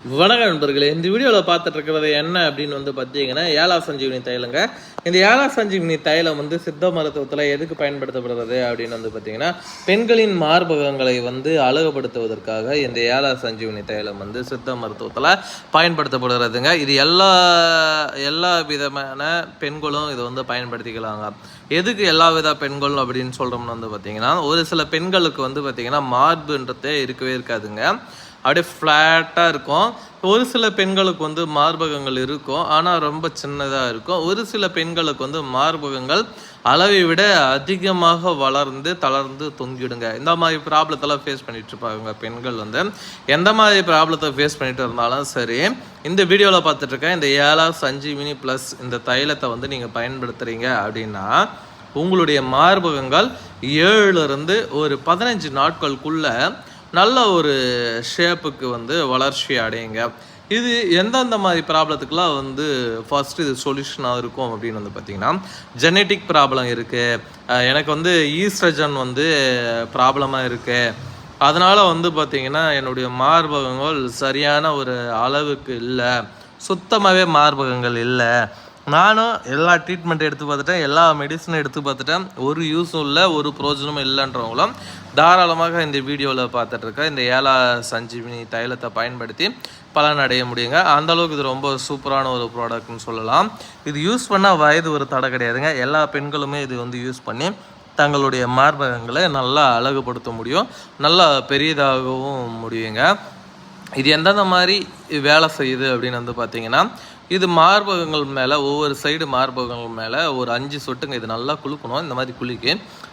வணக்கம் நண்பர்களே. இந்த வீடியோவில் பார்த்துட்டு இருக்கிறது என்ன அப்படின்னு வந்து பார்த்தீங்கன்னா ஏலா சஞ்சீவினி தைலங்க. இந்த ஏலா சஞ்சீவினி தைலம் வந்து சித்த மருத்துவத்தில் எதுக்கு பயன்படுத்தப்படுறது அப்படின்னு வந்து பார்த்தீங்கன்னா பெண்களின் மார்பகங்களை வந்து அழகுபடுத்துவதற்காக இந்த ஏலா சஞ்சீவினி தைலம் வந்து சித்த மருத்துவத்தில் பயன்படுத்தப்படுறதுங்க. இது எல்லா எல்லா விதமான பெண்களும் இதை வந்து பயன்படுத்திக்கலாங்க. எதுக்கு எல்லா வித பெண்கள் அப்படின்னு சொல்கிறோம்னு வந்து பார்த்தீங்கன்னா ஒரு சில பெண்களுக்கு வந்து பார்த்தீங்கன்னா மார்புன்றதே இருக்கவே இருக்காதுங்க. அப்படியே ஃப்ளாட்டாக இருக்கும். ஒரு சில பெண்களுக்கு வந்து மார்பகங்கள் இருக்கும். ஆனால் ரொம்ப சின்னதாக இருக்கும். ஒரு சில பெண்களுக்கு வந்து மார்பகங்கள் அளவை விட அதிகமாக வளர்ந்து தளர்ந்து தொங்கிடுங்க. இந்த மாதிரி ப்ராப்ளத்தெல்லாம் ஃபேஸ் பண்ணிட்டு இருப்பாங்க பெண்கள் வந்து. எந்த மாதிரி ப்ராப்ளத்தை ஃபேஸ் பண்ணிட்டு இருந்தாலும் சரி இந்த வீடியோவில் பார்த்துட்ருக்கேன் இந்த ஏலா சஞ்சீவினி ப்ளஸ் இந்த தைலத்தை வந்து நீங்கள் பயன்படுத்துகிறீங்க அப்படின்னா உங்களுடைய மார்பகங்கள் ஏழுலேருந்து ஒரு பதினஞ்சு நாட்களுக்குள்ளே நல்ல ஒரு ஷேப்புக்கு வந்து வளர்ச்சி அடையுங்க. இது எந்தெந்த மாதிரி ப்ராப்ளத்துக்குலாம் வந்து ஃபர்ஸ்ட் இது சொல்யூஷனாக இருக்கும் அப்படின்னு வந்து பார்த்தீங்கன்னா ஜெனட்டிக் ப்ராப்ளம் இருக்குது எனக்கு வந்து ஈஸ்ட்ரஜன் வந்து ப்ராப்ளமாக இருக்குது அதனால் வந்து பார்த்திங்கன்னா என்னுடைய மார்பகங்கள் சரியான ஒரு அளவுக்கு இல்லை. சுத்தமாகவே மார்பகங்கள் இல்லை. நானும் எல்லா ட்ரீட்மெண்ட் எடுத்து பார்த்துட்டேன் எல்லா மெடிசனும் எடுத்து பார்த்துட்டேன். ஒரு யூஸும் இல்லை ஒரு பிரோஜனமும் இல்லைன்றவங்களும் தாராளமாக இந்த வீடியோவில் பார்த்துட்ருக்கேன் இந்த ஏலா சஞ்சீவினி தைலத்தை பயன்படுத்தி பலன் அடைய முடியுங்க. அந்த அளவுக்கு இது ரொம்ப சூப்பரான ஒரு ப்ராடக்ட்னு சொல்லலாம். இது யூஸ் பண்ணால் வயது ஒரு தடை கிடையாதுங்க. எல்லா பெண்களுமே இது வந்து யூஸ் பண்ணி தங்களுடைய மார்பகங்களை நல்லா அழகுபடுத்த முடியும். நல்லா பெரியதாகவும் முடியுங்க. இது எந்தெந்த மாதிரி வேலை செய்யுது அப்படின்னு வந்து பார்த்தீங்கன்னா இது மார்பகங்கள் மேலே ஒவ்வொரு சைடு மார்பகங்கள் மேலே ஒரு அஞ்சு சொட்டுங்க. இது நல்லா குலுக்கணும் இந்த மாதிரி குலுக்கி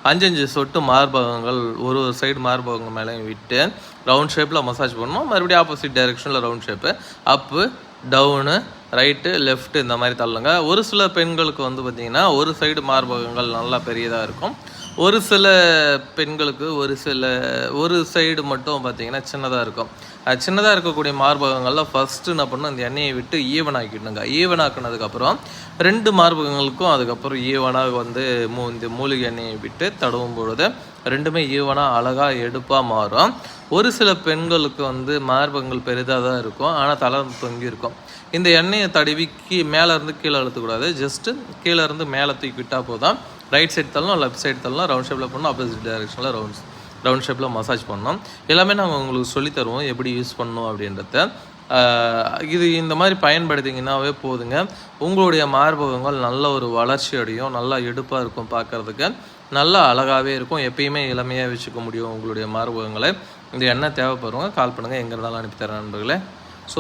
அஞ்சு அஞ்சு சொட்டு மார்பகங்கள் ஒரு ஒரு சைடு மார்பகங்கள் மேலேயும் விட்டு ரவுண்ட் ஷேப்பில் மசாஜ் பண்ணணும். மறுபடியும் ஆப்போசிட் டைரெக்ஷனில் round shape up down right left இந்த மாதிரி தள்ளுங்க. ஒரு சில பெண்களுக்கு வந்து பார்த்திங்கன்னா ஒரு சைடு மார்பகங்கள் நல்லா பெரியதாக இருக்கும். ஒரு சில பெண்களுக்கு ஒரு சில ஒரு சைடு மட்டும் பார்த்தீங்கன்னா சின்னதாக இருக்கும். அது சின்னதாக இருக்கக்கூடிய மார்பகங்களில் ஃபஸ்ட்டு என்ன பண்ணணும் அந்த எண்ணெயை விட்டு ஈவன் ஆக்கிடணுங்க ஈவன் ஆக்கினதுக்கப்புறம் ரெண்டு மார்பகங்களுக்கும் அதுக்கப்புறம் ஈவனாக வந்து மூ இந்த மூலிகை எண்ணெயை விட்டு தடவும் பொழுது ரெண்டுமே ஈவனாக அழகாக எடுப்பாக மாறும். ஒரு சில பெண்களுக்கு வந்து மார்பகங்கள் பெரிதாக தான் இருக்கும். ஆனால் தலை தொங்கி இருக்கும். இந்த எண்ணெயை தடவி கீ மேலே இருந்து கீழே அழுத்தக்கூடாது. ஜஸ்ட்டு கீழே இருந்து மேலே தூக்கி விட்டால் போதும். ரைட் சைட் தள்ளலாம் லெஃப்ட் சைட் தள்ளலாம். ரவுண்ட் ஷேப்பில் பண்ணோம் ஆப்போசிட் டைரெக்ஷனில் ரவுண்ட் ரவுண்ட் ஷேப்பில் மசாஜ் பண்ணணும் எல்லாமே நாங்கள் உங்களுக்கு சொல்லித் தருவோம் எப்படி யூஸ் பண்ணணும் அப்படின்றத. இது இந்த மாதிரி பயன்படுத்திங்கன்னாவே போதுங்க. உங்களுடைய மார்பகங்கள் நல்ல ஒரு வளர்ச்சி அடையும் நல்லா எடுப்பாக இருக்கும் பார்க்கறதுக்கு. நல்லா அழகாகவே இருக்கும். எப்பயுமே இளமையாக வச்சுக்க முடியும் உங்களுடைய மார்பகங்களை. இது என்ன தேவைப்படுறவங்க கால் பண்ணுங்கள் எங்கே இருந்தாலும் அனுப்பித்தரேன் நண்பர்களே. ஸோ